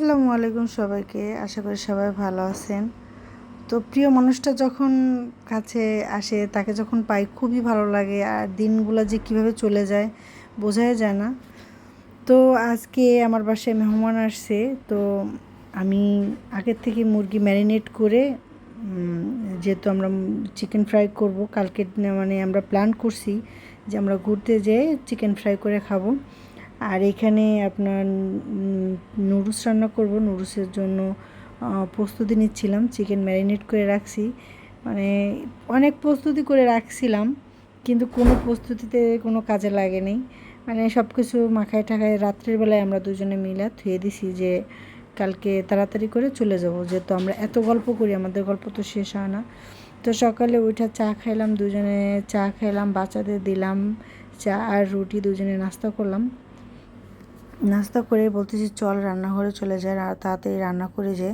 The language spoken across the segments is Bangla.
আসসালামু আলাইকুম সবাইকে। আশা করি সবাই ভালো আছেন। তো প্রিয় মানুষটা যখন কাছে আসে, তাকে যখন পাই, খুবই ভালো লাগে। আর দিনগুলো যে কীভাবে চলে যায়, বোঝাই যায় না। তো আজকে আমার বাসায় মেহমান আসছে। তো আমি আগের থেকে মুরগি ম্যারিনেট করে যেহেতু আমরা চিকেন ফ্রাই করব, কালকে মানে আমরা প্ল্যান করছি যে আমরা ঘুরতে যেয়ে চিকেন ফ্রাই করে খাব। আর এখানে আপনার নুডলস রান্না করব। নুডলসের জন্য প্রস্তুতি নিচ্ছিলাম, চিকেন ম্যারিনেট করে রাখছি। মানে অনেক প্রস্তুতি করে রাখছিলাম, কিন্তু কোনো প্রস্তুতিতে কোনো কাজে লাগে নাই মানে সব কিছু মাখায় ঠাকায় রাত্রের বেলায় আমরা দুজনে মিলে থুয়ে দিছি যে কালকে তাড়াতাড়ি করে চলে যাব। যেহেতু আমরা এত গল্প করি, আমাদের গল্প তো শেষ হয় না। তো সকালে উঠে চা খাইলাম, দুজনে চা খাইলাম, বাচ্চাদের দিলাম চা আর রুটি দুজনে নাস্তা করলাম। নাস্তা করে বলতেছি, চল রান্নাঘরে চলে যায় আর তাড়াতাড়ি রান্না করে যে,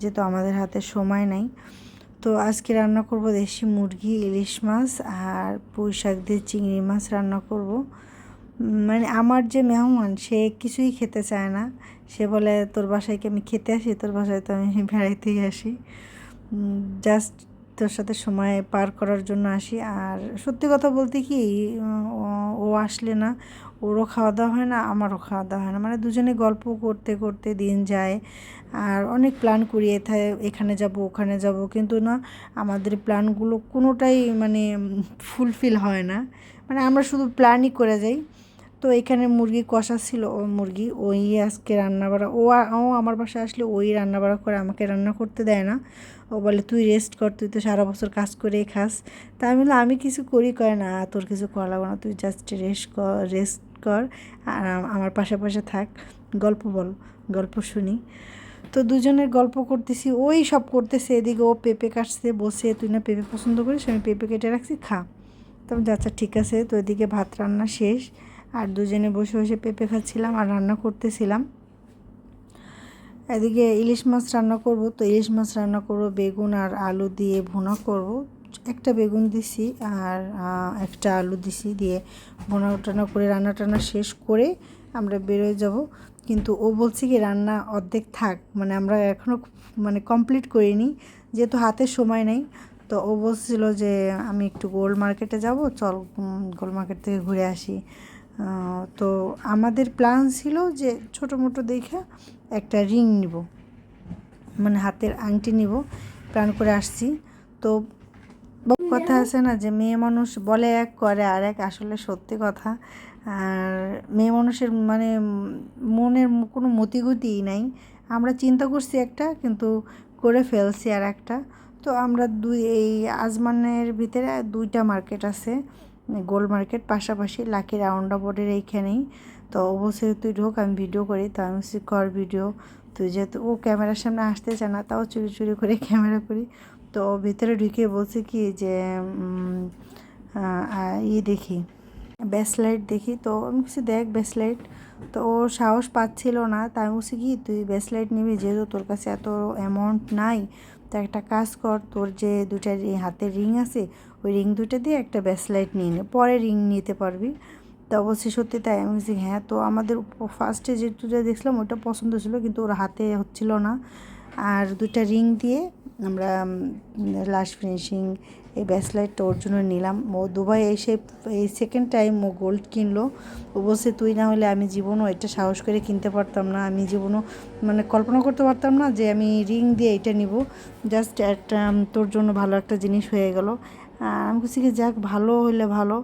যেহেতু আমাদের হাতে সময় নাই। তো আজকে রান্না করব দেশি মুরগি, ইলিশ মাছ আর পুঁই শাক দিয়ে চিংড়ি মাছ রান্না করব। মানে আমার যে মেহমান, সে কিছুই খেতে চায় না। সে বলে, তোর বাসায় কি আমি খেতে আসি? তোর বাসায় তো আমি বেড়াইতেই আসি। জাস্ট তোর সাথে সময় পার করার জন্য আসি। আর সত্যি কথা বলতে কি ও- আসলে না, ওরও খাওয়া দাওয়া হয় না, আমারও খাওয়া দাওয়া হয় না। মানে দুজনে গল্প করতে করতে দিন যায়। আর অনেক প্ল্যান করি এথায় এখানে যাব, ওখানে যাব। কিন্তু না, আমাদের প্ল্যানগুলো কোনোটাই মানে ফুলফিল হয় না। মানে আমরা শুধু প্ল্যানই করে যাই। তো এখানে মুরগি কষা ছিল, ও মুরগি ওই আজকে রান্না বাড়া ও ও আমার বাসায় আসলে ওই রান্না বাড়া করে আমাকে রান্না করতে দেয় না। ও বলে, তুই রেস্ট কর, তুই তো সারা বছর কাজ করেই খাস। তা আমি বললাম, আমি কিছু করি? করে না, তোর কিছু করা লাগবে না, তুই জাস্ট রেস্ট কর রেস্ট কর, আর আমার পাশে পাশে থাক। গল্প বল, গল্প শুনি। তো দুজনের গল্প করতেছি, ওই সব করতেছে, এদিকে ও পেঁপে কাটছে বসে তুই না পেঁপে পছন্দ করিস, আমি পেঁপে কেটে রাখছি, খা। তো আচ্ছা ঠিক আছে। তো এদিকে ভাত রান্না শেষ। আর দুজনে বসে বসে পেঁপে খাচ্ছিলাম আর রান্না করতেছিলাম। এদিকে ইলিশ মাছ রান্না করব, তো ইলিশ মাছ রান্না করব, বেগুন আর আলু দিয়ে ভুনা করব। একটা বেগুন দিছি আর একটা আলু দিছি দিয়ে ভুনা টানা করে, রান্না টানা শেষ করে আমরা বেরোয় যাব। কিন্তু ও বলছে কি, রান্না অর্ধেক থাক মানে আমরা এখনও মানে কমপ্লিট করিনি, যেহেতু হাতে সময় নেই। তো ও বলছিল যে, আমি একটু গোল্ড মার্কেটে যাব, চল গোল্ড মার্কেট থেকে ঘুরে আসি। তো আমাদের প্ল্যান ছিল যে ছোটো মোটো দেখে একটা রিং নিব। মানে হাতের আংটি নিব। প্ল্যান করে আসছি। তো কথা আছে না যে মেয়ে মানুষ বলে এক করে আর এক আসলে সত্যি কথা। আর মেয়ে মানুষের মানে মনের কোনো মতিগতিই নাই। আমরা চিন্তা করছি একটা কিন্তু করে ফেলছি আর একটা। তো আমরা দুই এই আজমানের ভিতরে দুইটা মার্কেট আছে। গোল মার্কেট পাশাপাশি লাকি রাউন্ডা বোর্ডের এইখানেই। তো অবশ্যই তুই ঢোক, আমি ভিডিও করি। তো আমি কর ভিডিও। তুই যেহেতু ও ক্যামেরার সামনে আসতে চায় না, তাও চুরি চুরি করে ক্যামেরা করি। তো ভিতরে ঢুকে বলছে কি যে ইয়ে দেখি ব্যাসলাইট দেখি। তো আমি কিছু দেখ ব্যাসলাইট তো ও সাহস পাচ্ছিল না। তাই আমি বলছি, কি তুই ব্যাসলাইট নিবি? যেহেতু তোর কাছে এত অ্যামাউন্ট নাই, তো একটা কাজ কর, তোর যে দুটা হাতের রিং আছে ওই রিং দুটো দিয়ে একটা ব্যাসলাইট নিয়ে নে। পরে রিং নিতে পারবি। তো অবশ্যই সত্যি তাই। আমি বলছি হ্যাঁ তো আমাদের ফার্স্টে যে দুটো দেখছিলাম, ওটা পছন্দ ছিল, কিন্তু ওর হাতে হচ্ছিল না। আর দুটা রিং দিয়ে আমরা লাস্ট ফিনিশিং এই ব্যাসলাইটটা ওর জন্য নিলাম। ও দুবাই এসে এই সেকেন্ড টাইম ও গোল্ড কিনলো। বলছে, তুই না হলে আমি জীবনও এটা সাহস করে কিনতে পারতাম না। আমি জীবনও মানে কল্পনা করতে পারতাম না যে আমি রিং দিয়ে এটা নিব। জাস্ট একটা তোর জন্য ভালো একটা জিনিস হয়ে গেল। আমি বলছি কি, যাক, ভালো হইলে ভালো।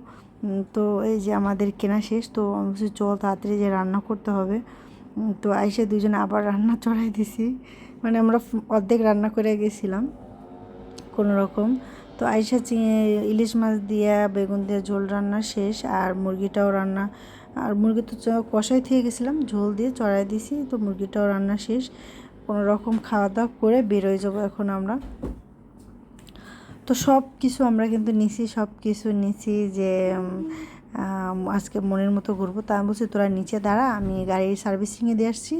তো এই যে আমাদের কেনা শেষ, তো আমি বলছি, চল তাড়াতাড়ি যে রান্না করতে হবে। তো আইসে দুজনে আবার রান্না চড়াই দিছি। মানে আমরা অর্ধেক রান্না করে গেছিলাম কোনো রকম তো আইসা চিংড়ি ইলিশ মাছ দিয়ে, বেগুন দিয়ে ঝোল রান্না শেষ, আর মুরগিটাও রান্না। আর মুরগি তো কষাই থেকে গেছিলাম, ঝোল দিয়ে চড়াই দিছি, তো মুরগিটাও রান্না শেষ। কোনো রকম খাওয়া দাওয়া করে বেরোয় যাব এখন আমরা। তো সব কিছু আমরা কিন্তু নিছি, সব কিছু নিছি যে আজকে মনের মতো ঘুরবো। তা আমি বলছি, তোরা নিচে দাঁড়া, আমি গাড়ির সার্ভিসিংয়ে দিয়ে আসছি,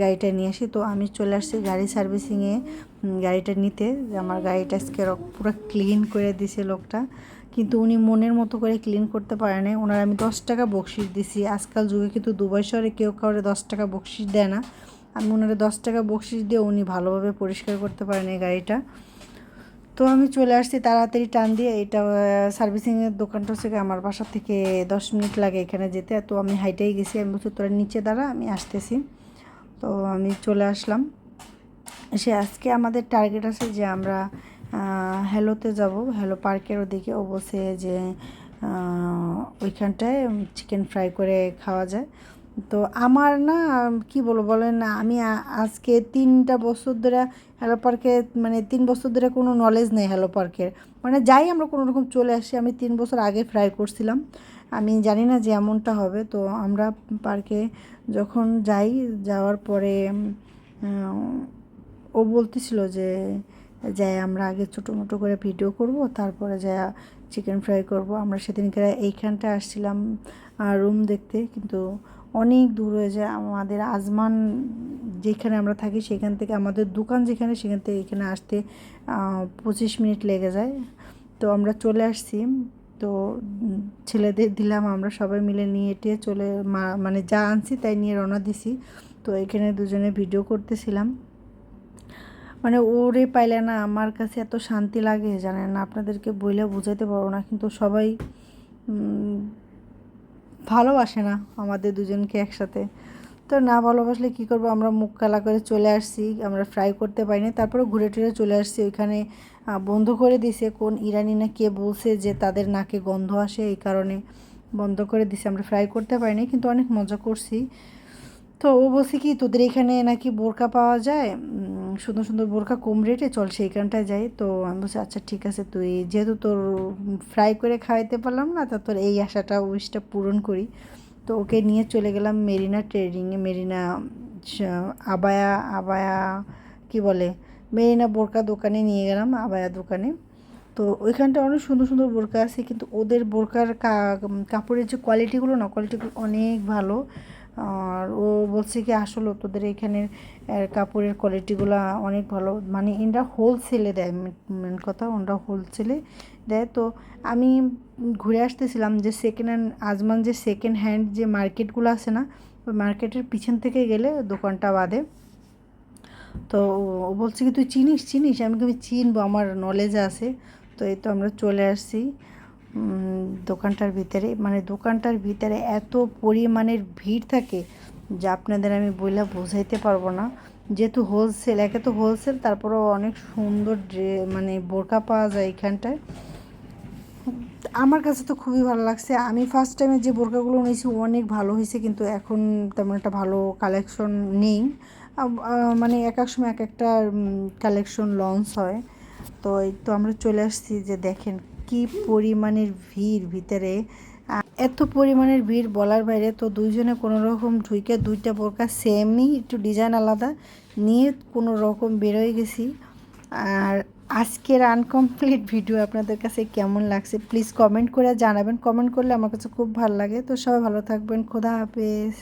গাড়িটা নিয়ে আসি। তো আমি চলে আসছি গাড়ি সার্ভিসিংয়ে গাড়িটা নিতে। যে আমার গাড়িটা আজকে পুরো ক্লিন করে দিছে লোকটা। কিন্তু উনি মনের মতো করে ক্লিন করতে পারে না ওনার আমি দশ টাকা বকশিস দিছি। আজকাল যুগে কিন্তু দুবাই শহরে কেউ কাউরে দশ টাকা বকশিস দেয় না। আমি ওনারে দশ টাকা বকশিস দিয়ে উনি ভালোভাবে পরিষ্কার করতে পারেন এই গাড়িটা। তো আমি চলে আসছি তাড়াতাড়ি টান দিয়ে। এটা সার্ভিসিংয়ের দোকানটা হচ্ছে আমার বাসা থেকে দশ মিনিট লাগে এখানে যেতে। তো আমি হাইটেই গেছি। আমি বলছি, তোরা নিচে দাঁড়া, আমি আসতেছি। তো আমি চলে আসলাম। সে আজকে আমাদের টার্গেট আছে যে আমরা হ্যালোতে যাব। হ্যালো পার্কের ওদিকে। ও বসে যে ওইখানটায় চিকেন ফ্রাই করে খাওয়া যায়। তো আমার না, কি বলব বলেন না, আমি আজকে তিনটা বছর ধরে হ্যালো পার্কে মানে তিন বছর ধরে কোনো নলেজ নেই হ্যালো পার্কের মানে যাই আমরা কোনো রকম চলে আসি, আমি তিন বছর আগে ফ্রাই করছিলাম। আমি জানি না যে এমনটা হবে, তো আমরা পার্কে যখন যাই, যাওয়ার পরে ও বলতেছিল যে যাই আমরা আগে ছোটো মোটো করে ভিডিও করব, তারপরে যা চিকেন ফ্রাই করব। আমরা সেদিনকে এইখানটা আসছিলাম রুম দেখতে, কিন্তু অনেক দূর হয়ে যায় আমাদের আজমান যেখানে আমরা থাকি সেখান থেকে, আমাদের দোকান যেখানে সেখান থেকে এখানে আসতে পঁচিশ মিনিট লেগে যায়। তো আমরা চলে আসছি। তো ছেলেদের দিলাম, আমরা সবাই মিলে নিয়ে টিয়ে চলে মানে যা আনছি তাই নিয়ে রওনা দিছি। তো এখানে দুজনে ভিডিও করতেছিলাম। মানে ওরে পাইলে না আমার কাছে এত শান্তি লাগে, জানেন? না আপনাদেরকে বইলে বোঝাতে পারব না, কিন্তু সবাই ভালোবাসে না আমাদের দুজনকে একসাথে। তো না ভালোবাসলে কী করব? আমরা মুখ কালা করে চলে আসছি, আমরা ফ্রাই করতে পারিনি। তারপরে ঘুরে টুরে চলে আসছি, ওইখানে বন্ধ করে দিছে কোন ইরানি না কে বলছে যে তাদের নাকে গন্ধ আসে এই কারণে বন্ধ করে দিছে। আমরা ফ্রাই করতে পারিনি, কিন্তু অনেক মজা করছি। তো ও বলছে কি, তোদের এখানে নাকি বোরকা পাওয়া যায়? সুন্দর সুন্দর বোরকা কম রেটে চল সেইখানটায় যাই। তো আমি বলছি আচ্ছা ঠিক আছে, তুই যেহেতু তোর ফ্রাই করে খাওয়াইতে পারলাম না, তা তোর এই আশাটা উইশটা পূরণ করি। তো ওকে নিয়ে চলে গেলাম মেরিনা ট্রেডিংয়ে মেরিনা আবায়া আবায়া, কি বলে, মেরিনা বোরকা দোকানে নিয়ে গেলাম, আবায়া দোকানে। তো ওইখানটা অনেক সুন্দর সুন্দর বোরকা আছে, কিন্তু ওদের বোরকার কাপড়ের যে কোয়ালিটিগুলো না কোয়ালিটিগুলো অনেক ভালো। আর ও বলছে কি, আসলে তোদের এখানের কাপড়ের কোয়ালিটিগুলো অনেক ভালো। মানে এরা হোলসেলে দেয় মেন কথা, ওরা হোলসেলে দেয়। তো আমি ঘুরে আসতেছিলাম যে সেকেন্ড হ্যান্ড আজমান যে সেকেন্ড হ্যান্ড যে মার্কেটগুলো আছে না, ওই মার্কেটের পিছন থেকে গেলে দোকানটা বাদে। তো ও বলছে কি, তুই চিনিস চিনিস? আমি কি চিনবো? আমার নলেজ আছে। তো এই তো আমরা চলে আসছি। দোকানটার ভিতরে মানে দোকানটার ভিতরে এত পরিমাণের ভিড় থাকে যা আপনাদের আমি বইলা বোঝাইতে পারব না। যেহেতু হোলসেল একে তো হোলসেল তারপরেও অনেক সুন্দর ড্রে মানে বোরকা পাওয়া যায় এখানটায়। আমার কাছে তো খুবই ভালো লাগছে। আমি ফার্স্ট টাইমে যে বোরকাগুলো নিয়েছি অনেক ভালো হয়েছে, কিন্তু এখন তেমন একটা ভালো কালেকশন নেই। মানে এক এক সময় এক একটা কালেকশন লঞ্চ হয়। তো এই তো আমরা চলে আসছি যে দেখেন কি পরিমাণের ভিড় ভিতরে? এত পরিমাণের ভিড় বলার বাইরে তো দুইজনে কোনো রকম ঢুইকে দুইটা বোরকা সেমই একটু ডিজাইন আলাদা নিয়ে কোনো রকম বেরোয় গেছি। আর আজকের আনকমপ্লিট ভিডিও আপনাদের কাছে কেমন লাগছে প্লিজ কমেন্ট করে জানাবেন। কমেন্ট করলে আমার কাছে খুব ভালো লাগে। তো সবাই ভালো থাকবেন। খোদা হাফেজ।